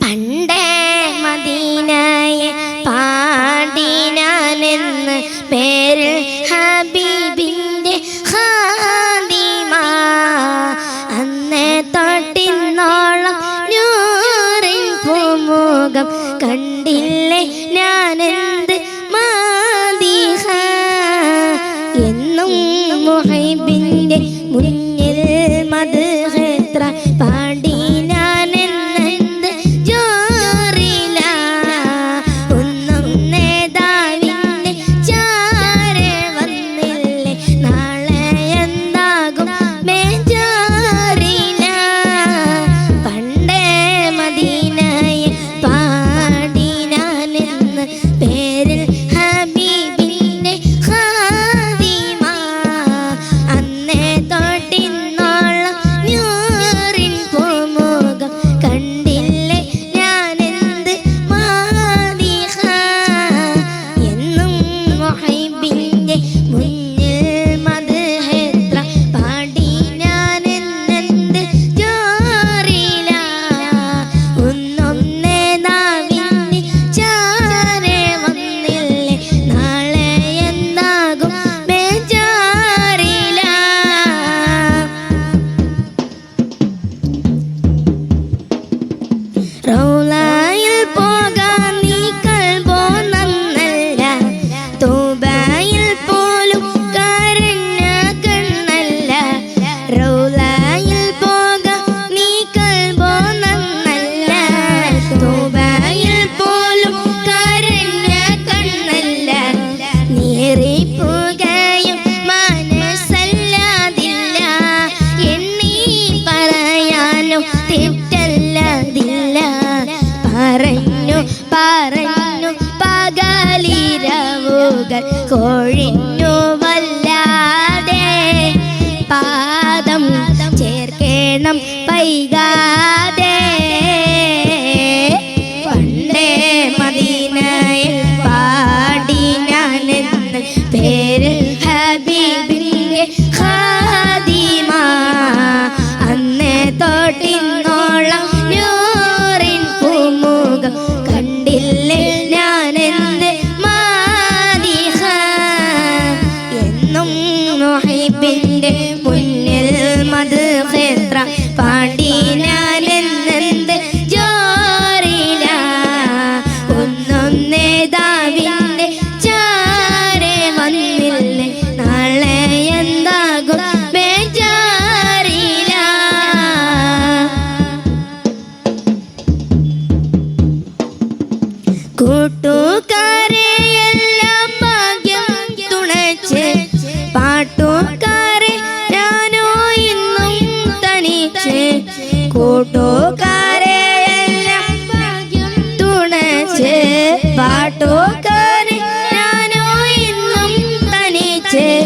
പണ്ടേ മദീനായ പാടിനാലെന്ന് പേര് ഹബീബിന്റെ ഹാദിമ അന്നേ തൊട്ടിന്നോളം നൂറിൻ പൂമുഖം കണ്ടില്ലേ ഞാനെന്ത് മാതിഹ എന്നും മുഹൈബിന്റെ മുൻ പറയാനും തെറ്റല്ലതില്ല. പറഞ്ഞു പറഞ്ഞു പകലിരവുകൾ കൊഴിഞ്ഞു വല്ലാതെ പാദം ചേർക്കണം പൈകാതെ പണ്ടേ മദീനയിൽ പാടി ഞാനെന്ന് പേര് ഹബീബി tiempo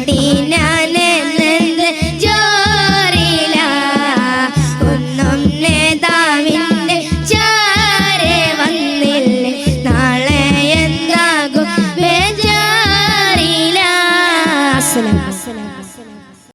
മദീന